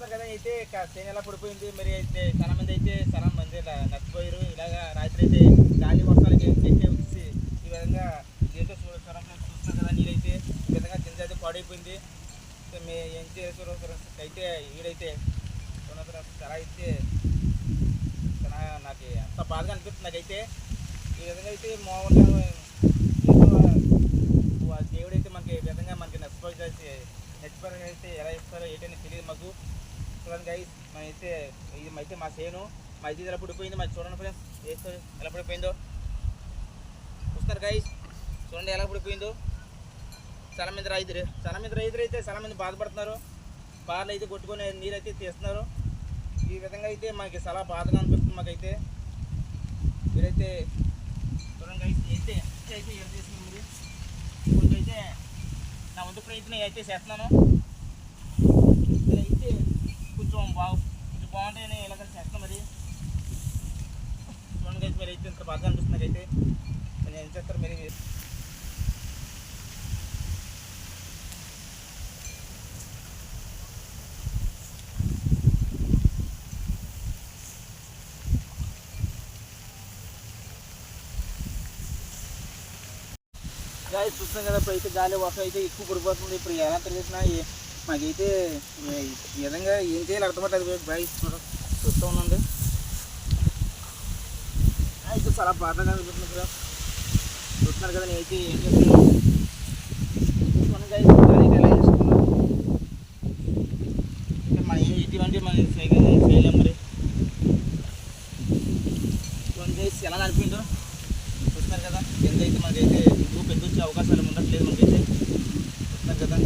చూస్తున్నారు కదా అయితే చేను ఎలా పడిపోయింది? మరి అయితే చాలా మంది అయితే చాలా మంది నచ్చిపోయారు ఇలాగా రాత్రి అయితే గాలి వర్షాలకి అయితే వచ్చి ఈ విధంగా ఏంటో చూడడం చూస్తున్నారు కదా నీరైతే. ఈ విధంగా కింద అయితే పాడైపోయింది. మీ ఏం చేసారు అయితే ఈడైతే చాలా అయితే చాలా నాకు అంత బాధగా అనిపిస్తుంది నాకైతే. ఈ విధంగా అయితే మామూలుగా ఆ దేవుడు అయితే మనకి ఈ విధంగా మనకి నచ్చిపోయి నచ్చిపోయి అయితే ఎలా ఇస్తారో ఏంటని తెలియదు మాకు. చూడండి గైస్ అయితే ఇది అయితే మా సేను. మా ఇది ఎలా పుడిపోయింది మా చూడండి ఫ్రెండ్స్ వేస్తే ఎలా పుడిపోయిందో చూస్తారు గైస్ చూడండి ఎలా పుడిపోయిందో చాలా మంది రైతులు చాలా మంది రైతులు అయితే చాలా మంది బాధపడుతున్నారు. బార్లు అయితే కొట్టుకొని నీరు అయితే తీస్తున్నారు. ఈ విధంగా అయితే మనకి చాలా బాధగా అనిపిస్తుంది మాకైతే. మీరైతే చూడండి గైస్ అయితే అయితే ఏం చేసింది? కొంచెం అయితే నా ముందు ప్రయత్నం అయితే చేస్తున్నాను అయితే కొంచెం బాగు కొంచెం బాగుంటాయని ఇలాగ చేస్తాను మరి చూడండి గైస్ మీరు అయితే ఇంత బాగా అనిపిస్తుంది నాకైతే మరి ఏం చేస్తారు మరి మీరు? గాయస్ చూస్తాం కదా ఇప్పుడు అయితే గాలి వర్షం అయితే ఎక్కువ పడిపోతుంది ఇప్పుడు ఎలా తిరిగినా ఏ- మాకైతే ఏ- ఈ విధంగా ఏం చేయాలి అర్థమవుతుంది బాయ్ చూస్తూ ఉండండి అయితే చాలా బాధగా అనిపిస్తుంది కదా. చూస్తున్నారు కదా నేనైతే ఏం చేస్తున్నాను చూడండి అయితే మన ఏం చేయలేం మరి. ఎలా నడిపిందో చూస్తున్నారు కదా. ఎంతైతే అయితే మనకైతే ఎక్కువ పెద్ద వచ్చే అవకాశాలు ఉండట్లేదు మనకైతే. చూస్తున్నారు కదా.